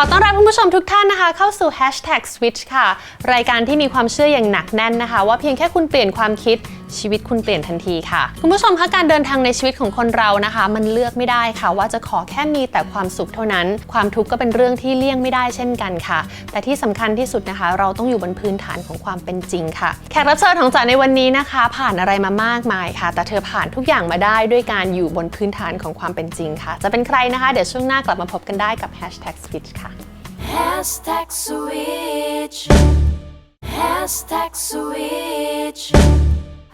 ขอต้อนรับคุณผู้ชมทุกท่านนะคะ เข้าสู่ Hashtag Switch ค่ะ รายการที่มีความเชื่ออย่างหนักแน่นนะคะ ว่าเพียงแค่คุณเปลี่ยนความคิด ชีวิตคุณเปลี่ยนทันทีค่ะ คุณผู้ชมคะการเดินทางในชีวิตของคนเรานะคะ มันเลือกไม่ได้ค่ะ ว่าจะขอแค่มีแต่ความสุขเท่านั้น ความทุกข์ก็เป็นเรื่องที่เลี่ยงไม่ได้เช่นกันค่ะ แต่ที่สำคัญที่สุดนะคะ เราต้องอยู่บนพื้นฐานของความเป็นจริงค่ะแขกรับเชิญของจ๋าในวันนี้นะคะ ผ่านอะไรมามากมายค่ะ แต่เธอผ่านทุกอย่างมาได้ด้วยการอยู่บนพื้นฐานของความเป็นจริงค่ะ จะเป็นใครนะคะเดี๋ยวช่วงหน้ากลับมาพบกันได้กับ Hashtag Switch ค่ะ Hashtag switch Hashtag switch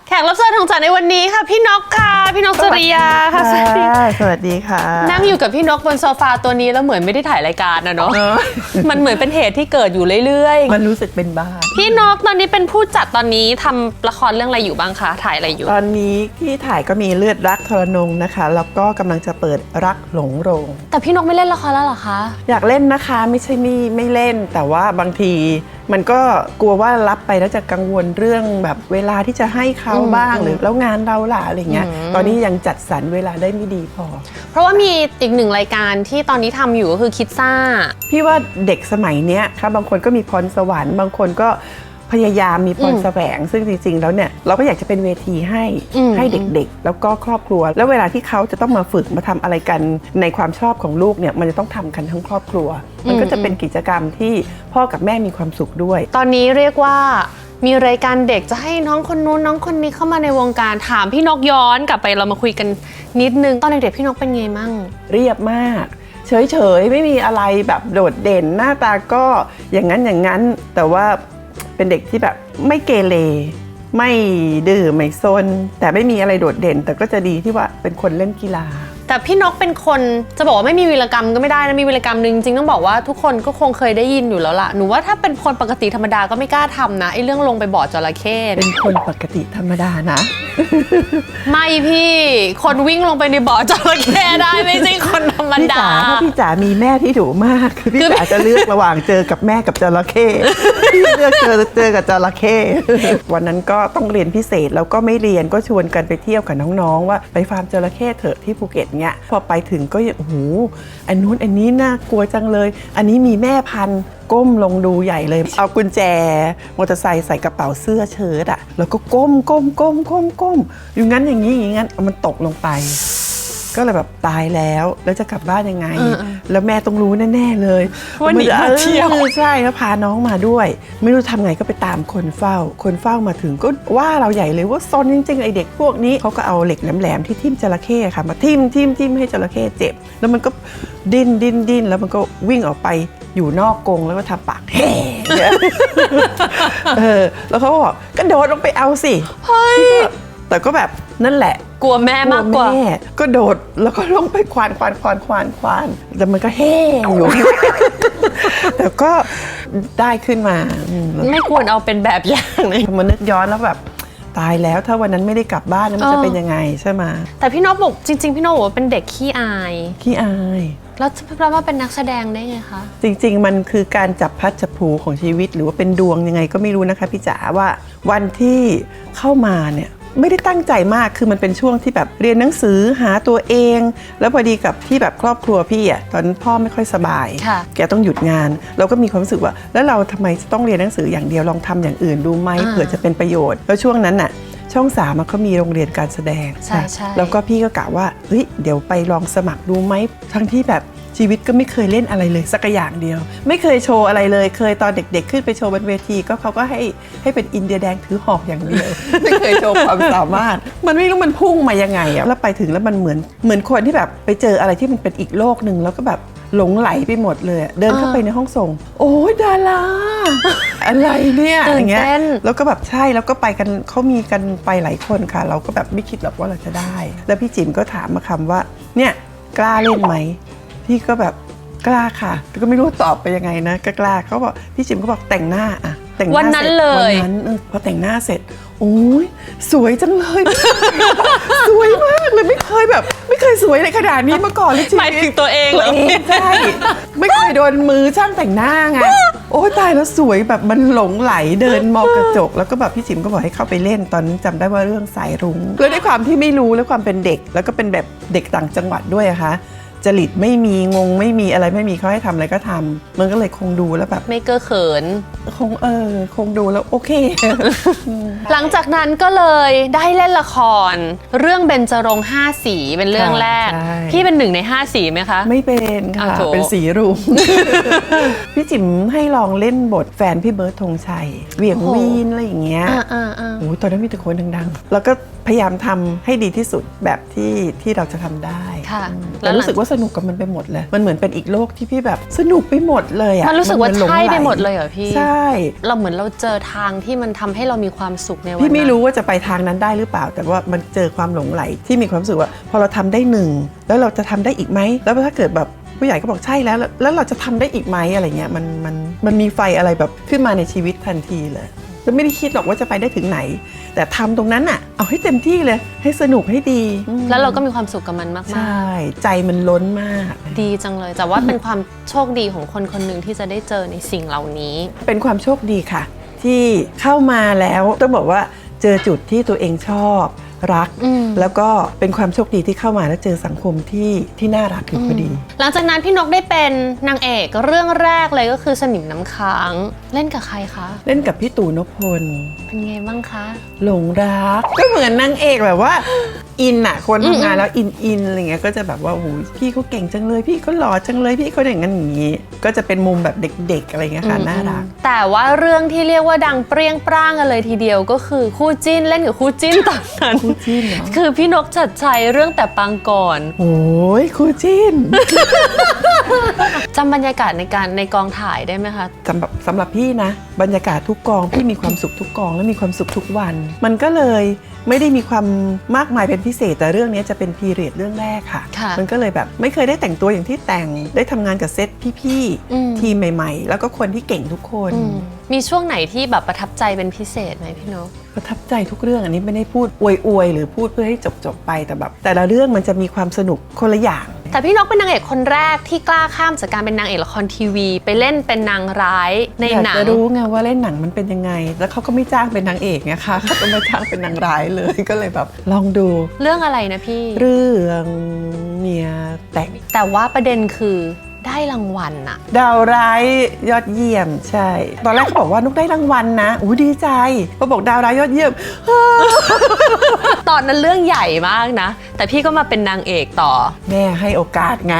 แขกรับเชิญของจ๋าในวันนี้ค่ะ พี่นกค่ะ พี่นกจริยาค่ะสวัสดีค่ะสวัสดีค่ะ นั่งอยู่กับพี่นกบนโซฟาตัวนี้แล้วเหมือนไม่ได้ถ่ายรายการนะเนาะเนอะมันเหมือนเป็นเหตุที่เกิดอยู่เรื่อยมันรู้สึกเป็นบ้านๆพี่นกตอนนี้เป็นผู้จัดตอนนี้ทำละครเรื่องอะไรอยู่บ้างคะถ่ายอะไรอยู่ ตอนนี้ที่ถ่ายก็มีเลือดรักทรนงนะคะ แล้วก็กำลังจะเปิดรักหลงโรง แต่พี่นกไม่เล่นละครแล้วเหรอคะอยากเล่นนะคะไม่ใช่ไม่ไม่เล่นแต่ว่าบางที มันก็กลัวว่ารับไปแล้วจะกังวลเรื่องแบบเวลาที่จะให้เขาอืมบ้างอืมหรือแล้วงานเราล่ะอะไรเงี้ยอืมตอนนี้ยังจัดสรรเวลาได้ไม่ดีพอ เพราะว่ามีอีกหนึ่งรายการที่ตอนนี้ทำอยู่ก็คือคิดซ่า พี่ว่าเด็กสมัยเนี้ยค่ะบางคนก็มีพรสวรรค์บางคนก็ พยายามมีพรอืมแสวง ซึ่งจริงๆแล้วเนี่ยเราก็อยากจะเป็นเวทีให้อืมให้เด็กๆ แล้วก็ครอบครัว แล้วเวลาที่เขาจะต้องมาฝึกมาทำอะไรกันในความชอบของลูกเนี่ยมันจะต้องทำกันทั้งครอบครัว มันก็จะเป็นกิจกรรมที่พ่อกับแม่มีความสุขด้วย ตอนนี้เรียกว่ามีรายการเด็กจะให้น้องคนนู้นน้องคนนี้เข้ามาในวงการถามพี่นกย้อนกลับไปเรามาคุยกันนิดนึงตอนเด็กๆพี่นกเป็นไงมั่ง เรียบมากเฉยๆ ไม่มีอะไรแบบโดดเด่นหน้าตาก็อย่างนั้นอย่างนั้น แต่ว่า เป็นเด็กที่แบบไม่เกเรไม่ดื้อไม่ซนแต่ไม่มีอะไรโดดเด่น แต่ก็จะดีที่ว่าเป็นคนเล่นกีฬา แต่พี่นกเป็นคนจะบอกว่าไม่มีวีรกรรมก็ไม่ได้นะมีวีรกรรมหนึ่งจริงๆต้องบอกว่าทุกคนก็คงเคยได้ยินอยู่แล้วล่ะหนูว่าถ้าเป็นคนปกติธรรมดาก็ไม่กล้าทำนะไอ้เรื่องลงไปบ่อจระเข้เป็นคนปกติธรรมดานะ ไม่พี่คนวิ่งลงไปในบ่อจระเข้ได้ไม่ใช่คนธรรมพี่ดา จ๋าถ้าพี่จ๋ามีแม่ที่ดุมาก คือพี่คือจ๋าจะเลือกระหว่างเจอกับแม่กับจระเข้พี่ เลือกเจอเจอกับจระเข้วันนั้นก็ต้องเรียนพิเศษแล้วก็ไม่เรียนก็ชวนกันไปเที่ยวกับน้องๆ ว่าไปฟาร์มจระเข้เถอะที่ภูเก็ตเนี้ยพอไปถึงก็ยังโอ้โหอันนู้นอันนี้น่ากลัวจังเลย อันนี้มีแม่พันธุ์ก้มลงดูใหญ่เลย เอากุญแจมอเตอร์ไซค์ใส่กระเป๋าเสื้อเชิ้ตอะแล้วก็ก้มก้มก้มก้มก้มอยู่งั้นอย่างนี้อย่างนั้นมันตกลงไป ก็เลยแบบตายแล้ว แล้วจะกลับบ้านยังไงเออแล้วแม่ต้องรู้แน่ๆเลยว่าหนีมาเที่ยวออใช่แล้วพาน้องมาด้วย ไม่รู้ทำไงก็ไปตามคนเฝ้า คนเฝ้ามาถึงก็ว่าเราใหญ่เลยว่าซนจริงๆไอเด็กพวกนี้เขาก็เอาเหล็กแหลมๆที่ทิ่มจระเข้ค่ะมาทิ่มทิ่มทิ่มให้จระเข้เจ็บ แล้วมันก็ดิ้นดิ้นดิ้นแล้วมันก็วิ่งออกไปอยู่นอกกรงแล้วก็ทำปากแห่เนี่ยเออแล้วเขาก็บอกกระโดดลงไปเอาสิ เฮ้ย แต่ก็แบบนั่นแหละกลัวแม่มากกว่าแม่ก็โดดแล้วก็ลงไปควานควานควานควานควานแต่มันก็แห้งอยู่ แต่ก็ได้ขึ้นมาอืมแล้วไม่ควรเอาเป็นแบบอย่างเลย พอมานึกย้อนแล้วแบบตายแล้วถ้าวันนั้นไม่ได้กลับบ้านแล้วมันเอจะอเป็นยังไงใช่ไหมแต่พี่นกบอกจริง ๆ พี่นกบอกว่าเป็นเด็กขี้อาย ขี้อาย แล้วจะแปลว่าเป็นนักแสดงได้ไงคะ จริงๆ มันคือการจับพลัดจับผลูของชีวิต หรือว่าเป็นดวงยังไงก็ไม่รู้นะคะพี่จ๋าว่าวันที่เข้ามาเนี่ย ไม่ได้ตั้งใจมากคือมันเป็นช่วงที่แบบเรียนหนังสือหาตัวเอง แล้วพอดีกับที่แบบครอบครัวพี่อะตอนนั้นพ่อไม่ค่อยสบายค่ะแกต้องหยุดงาน เราก็มีความรู้สึกว่า แล้วเราทำไมจะต้องเรียนหนังสืออย่างเดียวลองทำอย่างอื่นดูไหมอ่าเผื่อจะเป็นประโยชน์แล้วช่วงนั้นน่ะช่องสามอะเขามีโรงเรียนการแสดงใช่ใช่แล้วก็พี่ก็กะว่าเฮ้ยเดี๋ยวไปลองสมัครดูไหมทั้งที่แบบ ชีวิตก็ไม่เคยเล่นอะไรเลยสักอย่างเดียว ไม่เคยโชว์อะไรเลย เคยตอนเด็ก ๆ ขึ้นไปโชว์บนเวที ก็เขาก็ให้ให้เป็นอินเดียแดงถือหอกอย่างเดียว ไม่เคยโชว์ความสามารถ มันไม่รู้มันพุ่งมายังไงอะแล้วไปถึงแล้วมันเหมือนเหมือนคนที่แบบไปเจออะไรที่มันเป็นอีกโลกหนึ่งแล้วก็แบบหลงไหลไปหมดเลยอะเดินเข้าไปในห้องส่ง โอ้ยดาราอะไรเนี่ยตื่นอย่างเงี้ยเต้นแล้วก็แบบใช่แล้วก็ไปกันเขามีกันไปหลายคนค่ะ เราก็แบบไม่คิดหรอกว่าเราจะได้ แล้วพี่จิ๋มก็ถามมาคำว่า เนี่ยกล้าเล่นไหม พี่ก็แบบกล้าค่ะ แต่ก็ไม่รู้ตอบไปยังไงนะก็กล้าเขาบอกพี่จิ๋มก็บอกแต่งหน้าอะแต่งหน้าวันนั้นสร็จเลย วันนั้นเออพอแต่งหน้าเสร็จ โอ้ยสวยจังเลย สวยมากเลยไม่เคยแบบ ไม่เคยสวยเลยขนาดนี้มาก่อนเลยชีหมายวิถึตงตัวเองตัเหรวอเองใช่ ไม่เคยโดนมือช่างแต่งหน้าไงโอ้ยตายแล้วสวยแบบมันหลงไหลเดินมองกระจก แล้วก็แบบพี่จิมก็บอกให้เข้าไปเล่นตอนนั้นจำได้ว่าเรื่องสายรุ้งแล้วด้วยความที่ไม่รู้และความเป็นเด็ก แล้วก็เป็นแบบเด็กต่างจังหวัดด้วยอะคะ จริตไม่มีงงไม่มีอะไรไม่มีเขาให้ทำอะไรก็ทำมันก็เลยคงดูแล้วแบบไม่เก้อเขิน คงเออ คงดูแล้วโอเค หลังจากนั้นก็เลยได้เล่นละคร เรื่องเบญจรงค์ห้าสีเป็นเรื่องแรกใช่พี่เป็นหนึ่งในห้าสีไหมคะ ไม่เป็นค่ะอ้าวโถเป็นสีรุ้งพี่จิ๋มให้ลองเล่นบทแฟนพี่เบิร์ดธงชัยเหวี่ยงวีนอะไรอย่างเงี้ยอ่าอ่าอ่าโอ้ยตอนนั้นมีแต่คนดังๆ แล้วก็พยายามทำให้ดีที่สุดแบบที่ที่เราจะทำได้ค่ะแต่รู้สึกว่าสนุกกับมันไปหมดเลย มันเหมือนเป็นอีกโลกที่พี่แบบสนุกไปหมดเลยอะมันรู้สึกว่าเหอนลงใช่ไปลหมดเลยเหรอพี่ ใช่ เราเหมือนเราเจอทางที่มันทำให้เรามีความสุขในวันพี่ไม่นั้นรู้ว่าจะไปทางนั้นได้หรือเปล่า แต่ว่ามันเจอความหลงไหลที่มีความรู้สึกว่า พอเราทำได้หนึ่งแล้วเราจะทำได้อีกไหมแล้วถ้าเกิดแบบผู้ใหญ่ก็บอกใช่แล้วแล้วแล้วเราจะทำได้อีกไหมอะไรเงี้ยมันมันมันมีไฟอะไรแบบขึ้นมาในชีวิตทันทีเลย แล้วไม่ได้คิดหรอกว่าจะไปได้ถึงไหน แต่ทำตรงนั้นอะ เอาให้เต็มที่เลย ให้สนุกให้ดีอืมแล้วเราก็มีความสุขกับมันมากใช่ใจมันล้นมากๆดีจังเลยแต่ว่าเป็นความโชคดีของคนคนหนึ่งที่จะได้เจอในสิ่งเหล่านี้ เป็นความโชคดีค่ะ ที่เข้ามาแล้วต้องบอกว่าเจอจุดที่ตัวเองชอบ รักอืมแล้วก็เป็นความโชคดีที่เข้ามาแล้วเจอสังคมที่ที่น่ารักอยู่พอดี หลังจากนั้นพี่นกได้เป็นนางเอกเรื่องแรกเลยก็คือสนิมน้ำค้าง เล่นกับใครคะ เล่นกับพี่ตู่นพพล เป็นไงบ้างคะ หลงรัก ก็เหมือนนางเอกแบบว่าอินอะคนทำงานแล้วอินอินอะไรเงี้ยก็จะแบบว่าโอ้โหพี่เขาเก่งจังเลยพี่เขาหล่อจังเลยพี่เขาอย่างนั้นอย่างนี้ ก็จะเป็นมุมแบบเด็กๆอะไรเงี้ยค่ะน่ารัก แต่ว่าเรื่องที่เรียกว่าดังเปรี้ยงปร้างกันเลยทีเดียวก็คือคู่จิ้นเล่นกับคู่จิ้นตอนนั้นคู่จิ้นเหรอคือพี่นกชัดชัยเรื่องแต่ปางก่อนโอ้ยคู่จิ้นจำบรรยากาศในการในกองถ่ายได้ไหมคะสำหรับสำหรับพี่นะ บรรยากาศทุกกองพี่มีความสุขทุกกองและมีความสุขทุกวัน มันก็เลย ไม่ได้มีความมากมายเป็นพิเศษ แต่เรื่องนี้จะเป็นพีเรียดเรื่องแรกค่ะ ค่ะมันก็เลยแบบไม่เคยได้แต่งตัวอย่างที่แต่งได้ทำงานกับเซตพี่อืม ๆ ทีมใหม่ ๆ แล้วก็คนที่เก่งทุกคน อืม มีช่วงไหนที่แบบประทับใจเป็นพิเศษไหมพี่นก ประทับใจทุกเรื่องอันนี้ไม่ได้พูดอวยๆหรือพูดเพื่อให้จบๆไปแต่แบบ แต่ละเรื่องมันจะมีความสนุกคนละอย่าง แต่พี่นกเป็นนางเอกคนแรกที่กล้าข้ามจากการเป็นนางเอกละครทีวี ไปเล่นเป็นนางร้ายในอยากหนัง จะรู้ไงว่าเล่นหนังมันเป็นยังไง แล้วเขาก็ไม่จ้างเป็นนางเอกไงคะเขาก็มาจ้างเป็นนางร้ายเลยก็เลยแบบลองดูเรื่องอะไรนะพี่ เรื่องเมียแต่ง แต่ว่าประเด็นคือ ได้รางวัลอะดาวร้ายยอดเยี่ยมใช่ ตอนแรกเขาบอกว่านุกได้รางวัลนะอู้ดีใจพอบอกดาวร้ายยอดเยี่ยม ตอนนั้นเรื่องใหญ่มากนะ แต่พี่ก็มาเป็นนางเอกต่อ แม่ให้โอกาสไง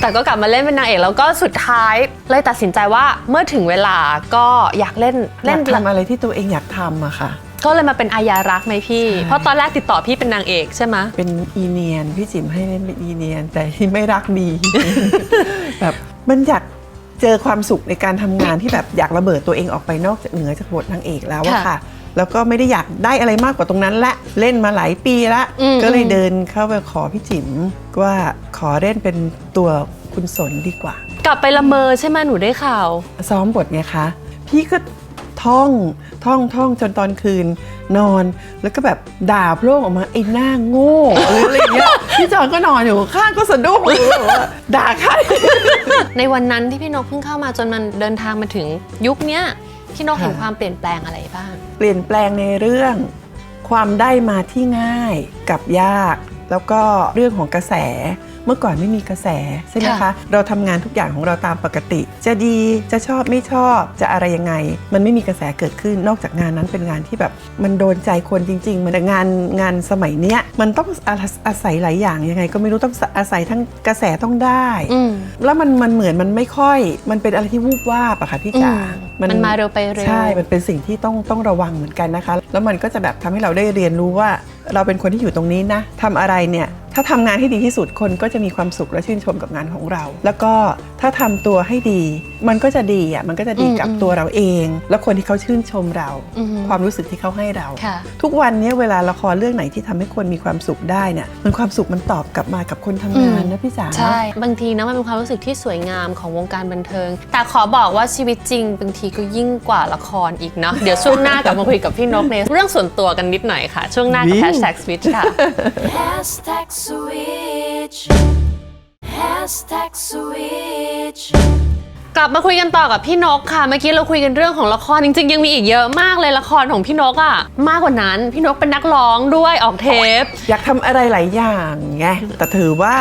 แต่ก็กลับมาเล่นเป็นนางเอกแล้วก็สุดท้าย เลยตัดสินใจว่าเมื่อถึงเวลาก็อยากเล่นเล่เล่นนทำอะไรที่ตัวเองอยากทำอะค่ะ ก็เลยมาเป็นอายารักษ์ไหมพี่ใช่เพราะตอนแรกติดต่อพี่เป็นนางเอกใช่ไหมเป็นอีเนียนพี่จิ๋มให้เล่นเป็นอีเนียน แต่ไม่รักดี แบบมันอยากเจอความสุขในการทำงานที่แบบอยากระเบิดตัวเองออกไปนอกจากเหนือจากบทนางเอกแล้วอะค่ะค่ะแล้วก็ไม่ได้อยากได้อะไรมากกว่าตรงนั้นละเล่นมาหลายปีละอืม ก็เลยอืมเดินเข้าไปขอพี่จิ๋มว่าขอเล่นเป็นตัวคุณสนดีกว่า กลับไปละเมอใช่ไหมหนูได้ข่าว ซ้อมบทไงคะ พี่ก็ ท่องท่องท่องจนตอนคืนนอน แล้วก็แบบด่าโพร่งออกมาไอ้หน้าโง่หรืออะไรอย่างเงี้ยพี่จอนก็นอนอยู่ข้างก็สะดุ้งแบบว่าด่าใครในวันนั้นที่พี่นกเพิ่งเข้ามาจนมันเดินทางมาถึงยุคเนี้ยพี่นกเห็นค่ะความเปลี่ยนแปลงอะไรบ้าง เปลี่ยนแปลงในเรื่อง ความได้มาที่ง่ายกับยาก แล้วก็เรื่องของกระแส เมื่อก่อนไม่มีกระแสใช่ไหมคะค่ะเราทำงานทุกอย่างของเราตามปกติ จะดีจะชอบไม่ชอบจะอะไรยังไง มันไม่มีกระแสเกิดขึ้นนอกจากงานนั้นเป็นงานที่แบบมันโดนใจคนจริง ๆ มันแต่งานงานสมัยเนี้ยมันต้องอาอาศัยหลายอย่างยังไง ก็ไม่รู้ต้องอาศัยทั้งกระแสต้องได้อืมแล้วมันมันเหมือนมันไม่ค่อย มันเป็นอะไรที่วูบวาบอะค่ะพี่จ๋าอืมมันมาเร็วไปเร็วใช่มันเป็นสิ่งที่ต้องต้องระวังเหมือนกันนะคะ แล้วมันก็จะแบบทำให้เราได้เรียนรู้ว่าเราเป็นคนที่อยู่ตรงนี้นะทำอะไรเนี่ย ถ้าทำงานให้ดีที่สุดคนก็จะมีความสุขและชื่นชมกับงานของเรา แล้วก็ถ้าทำตัวให้ดี มันก็จะดีอะมันก็จะดีกับอืมตัวเราเอง และคนที่เขาชื่นชมเราอือฮึความรู้สึกที่เขาให้เราค่ะทุกวันเนี้เวลาละครเรื่องไหนที่ทำให้คนมีความสุขได้เนี่ยมันความสุขมันตอบกลับมากับคนทำงานอืมนะพี่จ๋าใช่บางทีนะมันเป็นความรู้สึกที่สวยงามของวงการบันเทิง แต่ขอบอกว่าชีวิตจริงบางทีก็ยิ่งกว่าละครอีกเนาะเดี๋ยวช่วงหน้ากลับมาคุยกับพี่นกในเรื่องส่วนตัวกันนิดหน่อยค่ะ ช่วงหน้ากับ Hashtag Switch ค่ะ Hashtag switch. Hashtag switch. กลับมาคุยกันต่อกับพี่นกค่ะ เมื่อกี้เราคุยกันเรื่องของละครจริงๆ ยังมีอีกเยอะมากเลยละครของพี่นกอะ่ะ มากกว่านั้น พี่นกเป็นนักร้องด้วยออกเทป อยากทำอะไรหลายอย่างไงแต่ถือว่า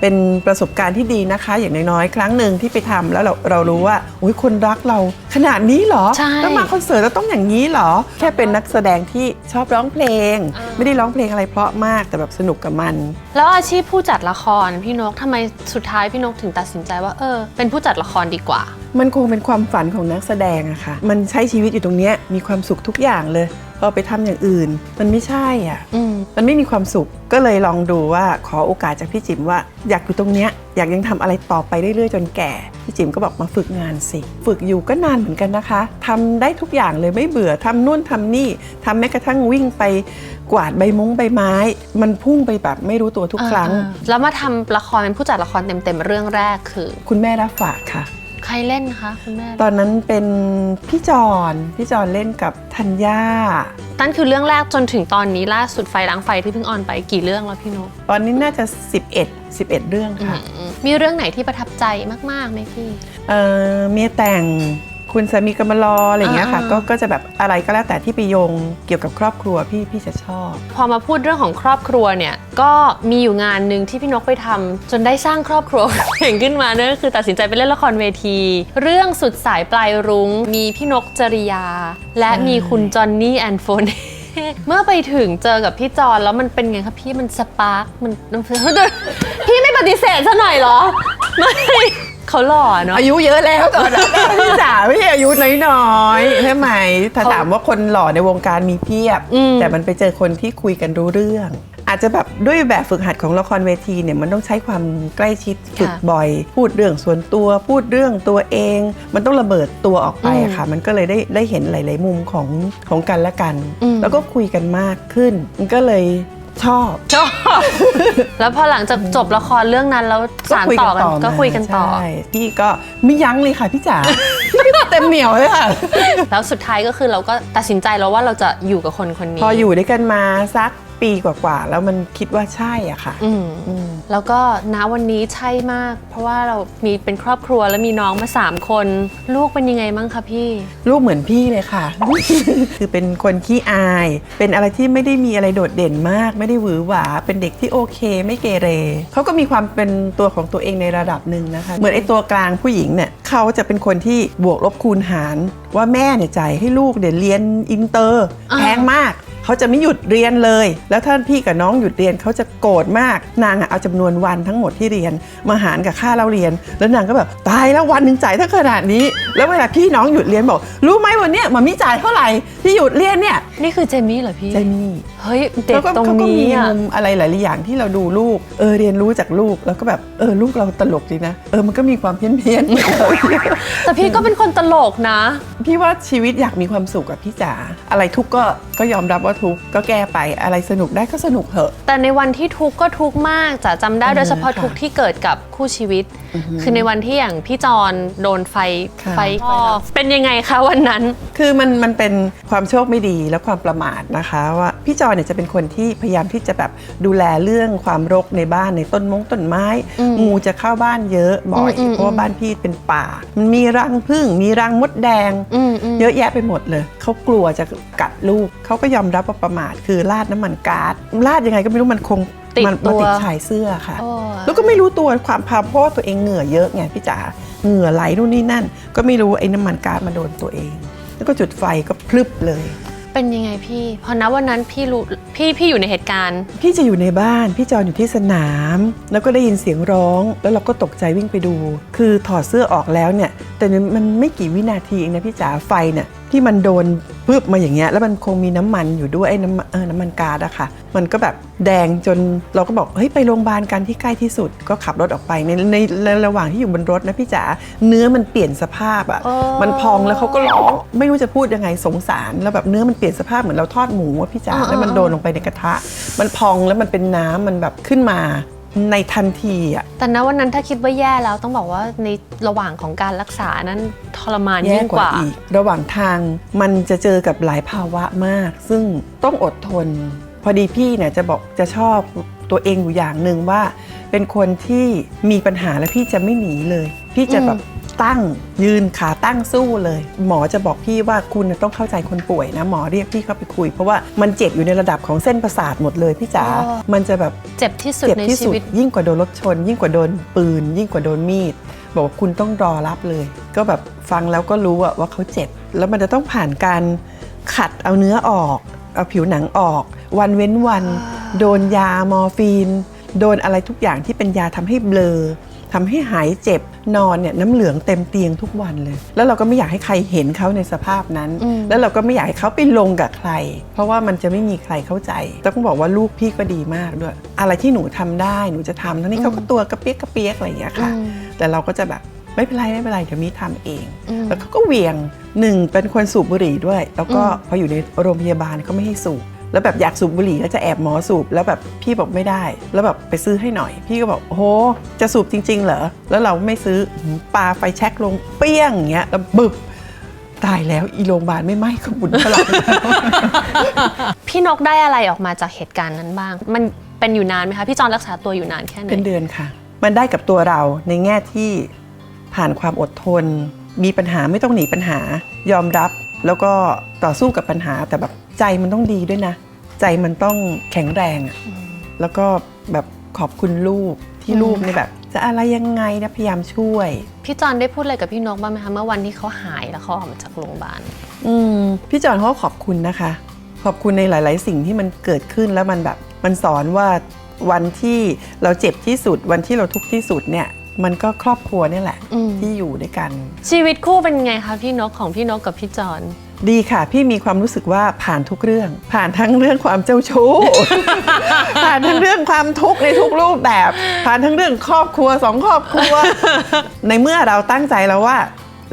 เป็นประสบการณ์ที่ดีนะคะ อย่างน้อยๆ ครั้งหนึ่งที่ไปทำแล้วเราเรารู้ว่าโอ้ยคนรักเราขนาดนี้เหรอใช่แล้วมาคอนเสิร์ตแล้วต้องอย่างนี้เหรอ แค่เป็นนักแสดงที่ชอบร้องเพลง อ่า ไม่ได้ร้องเพลงอะไรเพราะมากแต่แบบสนุกกับมัน แล้วอาชีพผู้จัดละครพี่นกทำไมสุดท้ายพี่นกถึงตัดสินใจว่าเออเป็นผู้จัดละครดีกว่ามันคงเป็นความฝันของนักแสดงอะค่ะ มันใช้ชีวิตอยู่ตรงเนี้ยมีความสุขทุกอย่างเลยพอไปทำอย่างอื่น มันไม่ใช่อะอืมมันไม่มีความสุขก็เลยลองดูว่าขอโอกาสจากพี่จิ๋มว่า อยากอยู่ตรงเนี้ยอยากยังทำอะไรต่อไปเรื่อยๆ จนแก่ พี่จิ๋มก็บอกมาฝึกงานสิ ฝึกอยู่ก็นานเหมือนกันนะคะทำได้ทุกอย่างเลยไม่เบื่อทำนู่นทำนี่ทำแม้กระทั่งวิ่งไปกวาดใบมงใบไม้ มันพุ่งไปแบบไม่รู้ตัวทุกครั้งอ่าๆแล้วมาทำละครเป็นผู้จัดละครเต็มๆเรื่องแรกคือ คุณแม่รับฝากค่ะ ใครเล่นคะคุณแม่ ตอนนั้นเป็นพี่จอนพี่จอนเล่นกับธัญญานั่นคือเรื่องแรกจนถึงตอนนี้ล่าสุดไฟล้างไฟที่เพิ่งออนไปกี่เรื่องแล้วพี่นกตอนนี้น่าจะ 11 11 เรื่องค่ะอืมมีเรื่องไหนที่ประทับใจมากๆไหมพี่ เอ่อเมียแต่ง คุณสามีกำมะลออะไรอย่างเงี้ยค่ะอ่าก็ก็จะแบบอะไรก็แล้วแต่ที่ไปโยงเกี่ยวกับครอบครัวพี่พี่จะชอบ พอมาพูดเรื่องของครอบครัวเนี่ยก็มีอยู่งานหนึ่งที่พี่นกไปทำจนได้สร้างครอบครัวเก่งขึ้นมานั่นก็คือตัดสินใจไปเล่นละครเวที เรื่องสุดสายปลายรุง้ง มีพี่นกจริยา และใช่มีคุณจอนนี่แอนโฟนเมื่อไปถึงเจอกับพี่จอนแล้วมันเป็นไงครับพี่มันสปาร์กมันพี่ไม่ปฏิเสธซะหน่อยเหรอ ไม่เขาหล่อเนาะอายุเยอะแล้วตอนนั้นพี่จ๋าไม่ใช่อายุน้อยๆใช่ไหมถ้าเขาถามว่าคนหล่อในวงการมีเพียบอืมแต่มันไปเจอคนที่คุยกันรู้เรื่อง อาจจะแบบด้วยแบบฝึกหัดของละครเวทีเนี่ยมันต้องใช้ความใกล้ชิดฝึกบ่อย พูดเรื่องส่วนตัว พูดเรื่องตัวเอง มันต้องระเบิดตัวออกไปอะค่ะ มันก็เลยได้ได้เห็นหลาย ๆ มุมของของกันและกันอืมแล้วก็คุยกันมากขึ้นมันก็เลย ชอบ ชอบ แล้วพอหลังจากจบละครเรื่องนั้นแล้วสารต่อกันก็คุยกันต่อ ใช่พี่ก็ไม่ยั้งเลยค่ะพี่จ๋าพี่เต็มเหนียวเลยค่ะ แล้วสุดท้ายก็คือเราก็ตัดสินใจแล้วว่าเราจะอยู่กับคนคนนี้ พออยู่ด้วยกันมาสัก ปีกว่าๆแล้วมันคิดว่าใช่อะค่ะ อืมอืม แล้วก็ณวันนี้ใช่มาก เพราะว่าเรามีเป็นครอบครัวแล้วมีน้องมา3คน ลูกเป็นยังไงบ้างคะพี่ ลูกเหมือนพี่เลยค่ะ คือเป็นคนขี้อาย เป็นอะไรที่ไม่ได้มีอะไรโดดเด่นมาก ไม่ได้หวือหวา เป็นเด็กที่โอเค ไม่เกเรเขาก็มีความเป็นตัวของตัวเองในระดับหนึ่งนะคะ เหมือนไอ้ตัวกลางผู้หญิงเนี่ยเขาจะเป็นคนที่บวกลบคูณหาร ว่าแม่เนี่ยจ่ายให้ลูกเดี๋ยวเรียนอินเตอร์ อ่า แพงมาก เขาจะไม่หยุดเรียนเลย แล้วถ้าพี่กับน้องหยุดเรียนเขาจะโกรธมาก นางอะเอาจำนวนวันทั้งหมดที่เรียน มาหารกับค่าเราเรียน แล้วนางก็แบบตายแล้ววันหนึ่งจ่ายเท่าขนาดนี้ แล้วเวลาพี่น้องหยุดเรียนบอก รู้ไหมวันเนี้ยมันมีจ่ายเท่าไหร่ที่หยุดเรียนเนี่ยนี่คือเจมี่เหรอพี่ใจนี่เฮ้ยเด็กแล้วก็ตรงเขาก็นี้มีอะมุมอะไรหลาย ๆ อย่างที่เราดูลูกเออเรียนรู้จากลูกแล้วก็แบบเออลูกเราตลกดีนะเออมันก็มีความเพี้ยนเพี้ยนแต่พี่ก็เป็นคนตลกนะ พี่ว่าชีวิตอยากมีความสุขกับพี่จ๋าอะไรทุกข์ก็ก็ยอมรับว่าทุกข์ก็แก้ไปอะไรสนุกได้ก็สนุกเถอะ แต่ในวันที่ทุกข์ก็ทุกข์มากจะจำได้เออโดยเฉพาะค่ะทุกข์ที่เกิดกับคู่ชีวิต คือในวันที่อย่างพี่จอนโดนไฟค่ะ ไฟคลอกเป็นยังไงคะวันนั้น คือมันมันเป็นความโชคไม่ดีและความประมาทนะคะว่าพี่จอยเนี่ยจะเป็นคนที่พยายามที่จะแบบดูแลเรื่องความรกในบ้านในต้นมงต้นไม้อืมงูจะเข้าบ้านเยอะบ่อยอืมอืมเพราะว่าบ้านพี่เป็นป่า มันมีรังผึ้งมีรังมดแดง อืมอืม เยอะแยะไปหมดเลย เขากลัวจะกัดลูกเขาก็ยอมรับว่าประมาทคือราดน้ำมันก๊าซราดยังไงก็ไม่รู้มันคงติดมันตัวติดชายเสื้อค่ะโอ้ยแล้วก็ไม่รู้ตัวความพาเพราะว่าตัวเองเหงื่อเยอะไงพี่จ๋าเหงื่อไหลนู่นนี่นั่น ก็ไม่รู้ไอ้น้ำมันก๊าซมาโดนตัวเอง แล้วก็จุดไฟก็พลึบเลย เป็นยังไงพี่ พอณวันนั้นพี่รู้พี่พี่อยู่ในเหตุการณ์ พี่จะอยู่ในบ้าน พี่จอนอยู่ที่สนาม แล้วก็ได้ยินเสียงร้อง แล้วเราก็ตกใจวิ่งไปดู คือถอดเสื้อออกแล้วเนี่ย แต่มันไม่กี่วินาทีเองนะพี่จ๋าไฟเนี่ย ที่มันโดนปึ๊บมาอย่างเงี้ยแล้วมันคงมีน้ำมันอยู่ด้วยไอ้น้ำมันเออน้ำมันก๊าซอะค่ะ มันก็แบบแดงจนเราก็บอกเฮ้ยไปโรงพยาบาลกันที่ใกล้ที่สุดก็ขับรถออกไปในในในระหว่างที่อยู่บนรถนะพี่จ๋าเนื้อมันเปลี่ยนสภาพอะอ๋อมันพองแล้วเขาก็ร้องไม่รู้จะพูดยังไงสงสาร แล้วแบบเนื้อมันเปลี่ยนสภาพเหมือนเราทอดหมูอะพี่จ๋าแล้วมันโดนลงไปในกระทะ มันพองแล้วมันเป็นน้ำมันแบบขึ้นมา ในทันทีอะแต่ณวันนั้นถ้าคิดว่าแย่แล้วต้องบอกว่าในระหว่างของการรักษานั้นทรมานแย่ยิ่งกกว่าว่าอีก ระหว่างทางมันจะเจอกับหลายภาวะมาก ซึ่งต้องอดทน พอดีพี่เนี่ยจะบอกจะชอบตัวเองอยู่อย่างหนึ่งว่า เป็นคนที่มีปัญหาแล้วพี่จะไม่หนีเลย พี่จะแบบ ตั้งยืนขาตั้งสู้เลย หมอจะบอกพี่ว่าคุณน่ะต้องเข้าใจคนป่วยนะหมอเรียกพี่เข้าไปคุย เพราะว่ามันเจ็บอยู่ในระดับของเส้นประสาทหมดเลยพี่จ๋าอ๋อมันจะแบบเจ็บที่สุดเจ็บในที่ชีสุดวิตยิ่งกว่าโดนรถชน ยิ่งกว่าโดนปืน ยิ่งกว่าโดนมีดบอกว่าคุณต้องรอรับเลย ก็แบบฟังแล้วก็รู้อะว่าเขาเจ็บ แล้วมันจะต้องผ่านการขัดเอาเนื้อออก เอาผิวหนังออก วันเว้นวัน โดนยามอร์ฟีน โดนอะไรทุกอย่างที่เป็นยาทำให้เบลอ ทำให้หายเจ็บนอนเนี่ยน้ำเหลืองเต็มเตียงทุกวันเลย แล้วเราก็ไม่อยากให้ใครเห็นเขาในสภาพนั้นอืมแล้วเราก็ไม่อยากให้เขาไปลงกับใคร เพราะว่ามันจะไม่มีใครเข้าใจ ต้องบอกว่าลูกพี่ก็ดีมากด้วย อะไรที่หนูทำได้หนูจะทำทั้งนี้เขาก็ตัวกระเปียกกระเปียกอะไรอย่างเงี้ยค่ะอืมแต่เราก็จะแบบไม่เป็นไรไม่เป็นไรเดี๋ยวมีทำเองอืมแล้วเขาก็เหวียงหนึ่งเป็นคนสูบบุหรี่ด้วย แล้วก็อืมพออยู่ในโรงพยาบาลเขาไม่ให้สูบ แล้วแบบอยากสูบบุหรี่ก็จะแอบหมอสูบแล้วแบบพี่บอกไม่ได้ แล้วแบบไปซื้อให้หน่อย พี่ก็บอกโอ้โหจะสูบจริง ๆ เหรอแล้วเราไม่ซื้อหืมปาไฟแช็กลงเปี้ยงอย่างเงี้ยแล้วบึบตายแล้วอีโรงพยาบาลไม่ไหม้ขบุญพลังพี่นกได้อะไรออกมาจากเหตุการณ์นั้นบ้าง มันเป็นอยู่นานไหมคะ พี่จอนรักษาตัวอยู่นานแค่ไหนเป็นเดือนค่ะ มันได้กับตัวเราในแง่ที่ผ่านความอดทน มีปัญหาไม่ต้องหนีปัญหายอมรับ แล้วก็ต่อสู้กับปัญหาแต่แบบ ใจมันต้องดีด้วยนะ ใจมันต้องแข็งแรงอะแล้วก็แบบขอบคุณลูกที่ลูกเนี่ยแบบ จะอะไรยังไงนะพยายามช่วย พี่จอนได้พูดอะไรกับพี่นกบ้างไหมคะเมื่อวันที่เขาหายแล้วเขาออกมาจากโรงพยาบาลอืมพี่จอนเขาก็ขอบคุณนะคะ ขอบคุณในหลาย ๆ สิ่งที่มันเกิดขึ้นแล้วมันแบบ มันสอนว่าวันที่เราเจ็บที่สุดวันที่เราทุกข์ที่สุดเนี่ย มันก็ครอบครัวเนี่ยแหละอืมที่อยู่ด้วยกัน ชีวิตคู่เป็นไงคะพี่นกของพี่นกกับพี่จอน ดีค่ะ พี่มีความรู้สึกว่าผ่านทุกเรื่อง ผ่านทั้งเรื่องความเจ้าชู้ ผ่านทั้งเรื่องความทุกข์ในทุกรูปแบบ ผ่านทั้งเรื่องครอบครัวสองครอบครัว ในเมื่อเราตั้งใจแล้วว่า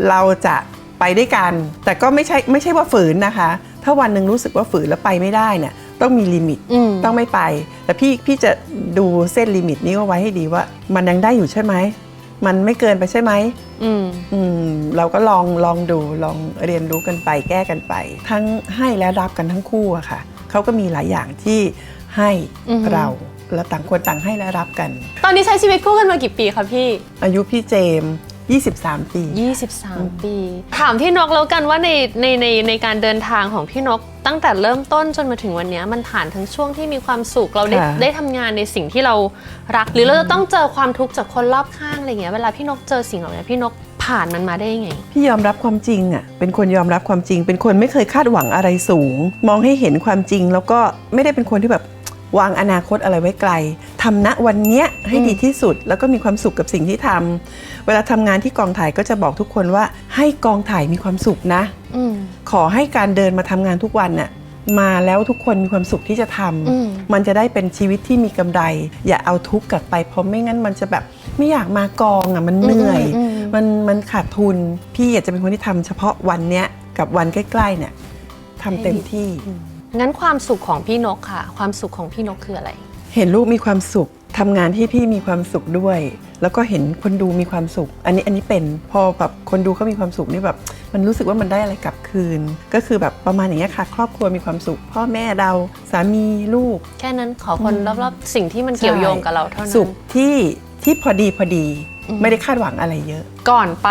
เราจะไปด้วยกัน แต่ก็ไม่ใช่ไม่ใช่ว่าฝืนนะคะ ถ้าวันหนึ่งรู้สึกว่าฝืนแล้วไปไม่ได้เนี่ยต้องมีลิมิตอืมต้องไม่ไป แต่พี่พี่จะดูเส้นลิมิตนี้เอาไว้ให้ดีว่า มันยังได้อยู่ใช่ไหม มันไม่เกินไปใช่ไหมอืมอืมเราก็ลองลองดูลองเรียนรู้กันไปแก้กันไป ทั้งให้และรับกันทั้งคู่อะค่ะเขาก็มีหลายอย่างที่ให้อือฮึเราแล้วต่างคนต่างให้และรับกัน ตอนนี้ใช้ชีวิตคู่กันมากี่ปีคะพี่ อายุพี่เจมส์ 23 ปี 23 ปี ถามพี่นกแล้วกันว่าในในในในการเดินทางของพี่นก ตั้งแต่เริ่มต้นจนมาถึงวันเนี้ยมันผ่านทั้งช่วงที่มีความสุขเราได้ค่ะ ได้ทำงานในสิ่งที่เรารัก หรือเราจะต้องเจอความทุกข์จากคนรอบข้างอะไรเงี้ยเวลาพี่นกเจอสิ่งเหล่านี้พี่นกผ่านมันมาได้ยังไง พี่ยอมรับความจริงอะ เป็นคนยอมรับความจริง เป็นคนไม่เคยคาดหวังอะไรสูง มองให้เห็นความจริง แล้วก็ไม่ได้เป็นคนที่แบบ วางอนาคตอะไรไว้ไกลทำณวันเนี้ยให้ดีที่สุด แล้วก็มีความสุขกับสิ่งที่ทำเวลาทำงานที่กองถ่ายก็จะบอกทุกคนว่า ให้กองถ่ายมีความสุขนะ อืม ขอให้การเดินมาทำงานทุกวันน่ะมาแล้วทุกคนมีความสุขที่จะทำอืม มันจะได้เป็นชีวิตที่มีกำไร อย่าเอาทุกข์กลับไปเพราะไม่งั้นมันจะแบบไม่อยากมากองอะมันเหนื่อยอืมอืมมันมันขาดทุน พี่อยากจะเป็นคนที่ทำเฉพาะวันเนี้ยกับวันใกล้ๆเนี่ยทำเต็มที่ งั้นความสุขของพี่นกค่ะ ความสุขของพี่นกคืออะไร เห็นลูกมีความสุขทำงานที่พี่มีความสุขด้วย แล้วก็เห็นคนดูมีความสุข อันนี้อันนี้เป็นพอแบบคนดูเขามีความสุขนี่แบบ มันรู้สึกว่ามันได้อะไรกลับคืน ก็คือแบบประมาณอย่างเงี้ยค่ะ ครอบครัวมีความสุข พ่อแม่เราสามีลูก แค่นั้นขอคนรอบๆสิ่งที่มันเกี่ยวโยงกับเราเท่านั้น สุขที่ที่พอดีพอดีอืม ไม่ได้คาดหวังอะไรเยอะ ก่อนไป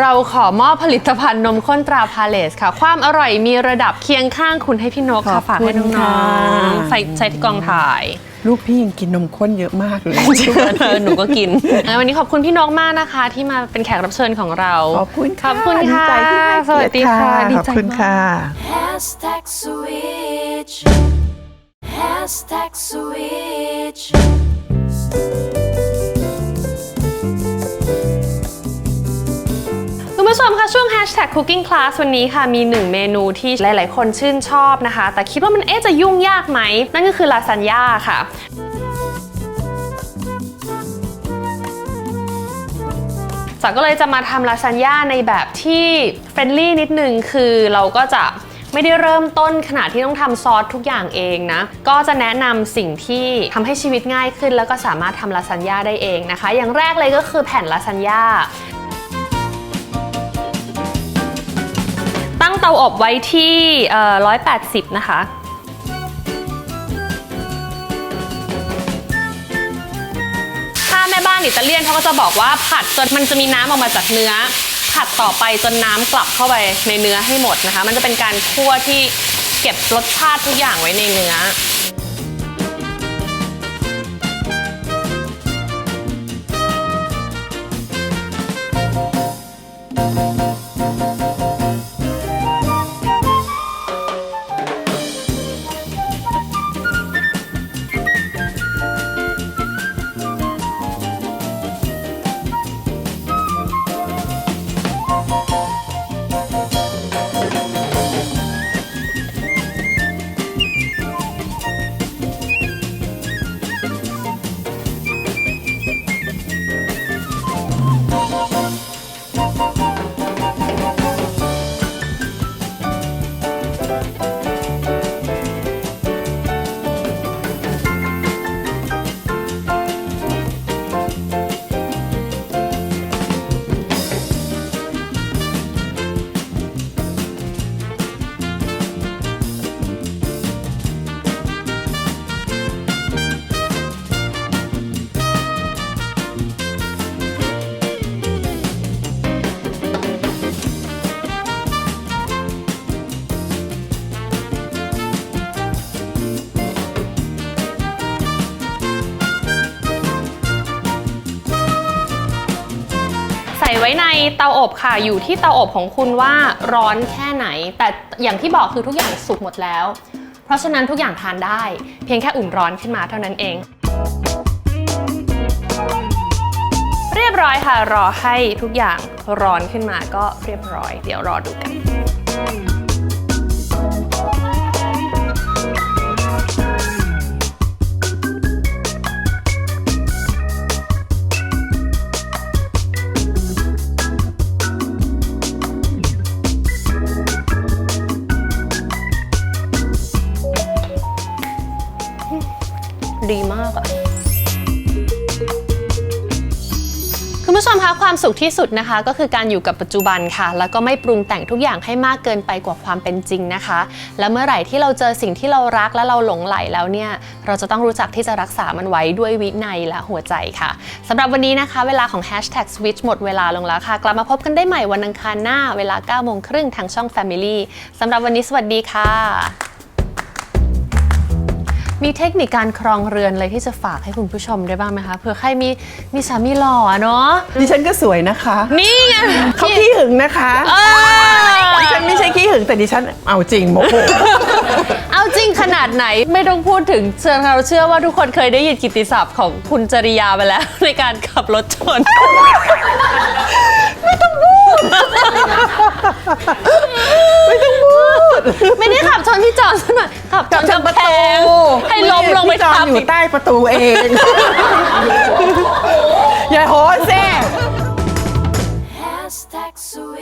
เราขอมอบผลิตภัณฑ์นมข้นตราพาเลสค่ะ ความอร่อยมีระดับเคียงข้างคุณให้พี่นกขอค่ะบฝากคุให้ณน้ค่ะ องๆใส่ใช้ที่กองถ่าย ลูกพี่ยังกินนมข้นเยอะมากเลยเออหนูก็กินงั้นวันนี้ขอบคุณพี่นกมากนะคะ ที่มาเป็นแขกรับเชิญของเรา ขอบคุณขอบคุณดีค่ะใจที่ให้สวัสดีเกียรติค่ะดีขอบใจคุณมาก ค่ะ Hashtag switch. Hashtag switch. ผู้ชมคะช่วง hashtag cooking class วันนี้ค่ะมีหนึ่งเมนูที่หลาย ๆ คนชื่นชอบนะคะ แต่คิดว่ามันเอ๊ะจะยุ่งยากไหม นั่นก็คือลาซานญ่าค่ะจ๋าก็เลยจะมาทำลาซานญ่าในแบบที่เฟรนลี่นิดนึงคือเราก็จะไม่ได้เริ่มต้นขนาดที่ต้องทำซอสทุกอย่างเองนะ ก็จะแนะนำสิ่งที่ทำให้ชีวิตง่ายขึ้น แล้วก็สามารถทำลาซานญ่าได้เองนะคะ อย่างแรกเลยก็คือแผ่นลาซานญ่า เตาอบไว้ที่เอ่อ180นะคะ ถ้าแม่บ้านอิตาเลียนเขาก็จะบอกว่าผัดจนมันจะมีน้ำออกมาจากเนื้อ ผัดต่อไปจนน้ำกลับเข้าไปในเนื้อให้หมดนะคะ มันจะเป็นการคั่วที่เก็บรสชาติทุกอย่างไว้ในเนื้อ ในเตาอบค่ะ อยู่ที่เตาอบของคุณว่าร้อนแค่ไหน แต่อย่างที่บอกคือทุกอย่างสุกหมดแล้ว เพราะฉะนั้นทุกอย่างทานได้ เพียงแค่อุ่นร้อนขึ้นมาเท่านั้นเอง เรียบร้อยค่ะ รอให้ทุกอย่างร้อนขึ้นมาก็เรียบร้อย เดี๋ยวรอดูกัน สุขที่สุดนะคะก็คือการอยู่กับปัจจุบันค่ะ แล้วก็ไม่ปรุงแต่งทุกอย่างให้มากเกินไปกว่าความเป็นจริงนะคะ และเมื่อไหร่ที่เราเจอสิ่งที่เรารักและเราหลงไหลแล้วเนี่ยเราจะต้องรู้จักที่จะรักษามันไว้ด้วยวินัยและหัวใจค่ะสำหรับวันนี้นะคะ เวลาของ Hashtag Switch หมดเวลาลงแล้วค่ะ กลับมาพบกันได้ใหม่วันอังคารหน้าเวลา9โมงครึ่งทางช่อง Family สำหรับวันนี้สวัสดีค่ะ มีเทคนิคการครองเรือนอะไรที่จะฝากให้คุณผู้ชมได้บ้างไหมคะเผื่อใครมีมีสามีหล่ออะเนาะดิฉันก็สวยนะคะ นี่ไงเขาขี้หึงนะคะเออดิฉันไม่ใช่ขี้หึงแต่ดิฉันเอาจริงโมโหเอาจ ริงขนาดไหนไม่ต้องพูดถึงเชื่อเราเชื่อว่าทุกคนเคยได้ยินกิตติศัพท์ของคุณจริยาไปแล้ว ในการขับรถชน ไม่ต้องพูดไม่ต้องพูดไม่ได้ขับชนพี่จอนซะหน่อยขับชนกำแพงให้ล้มลงไปพี่จอทัมบอยู่อีกใต้ประตูเอง อย่าโหนแซ่ Hashtag sweet.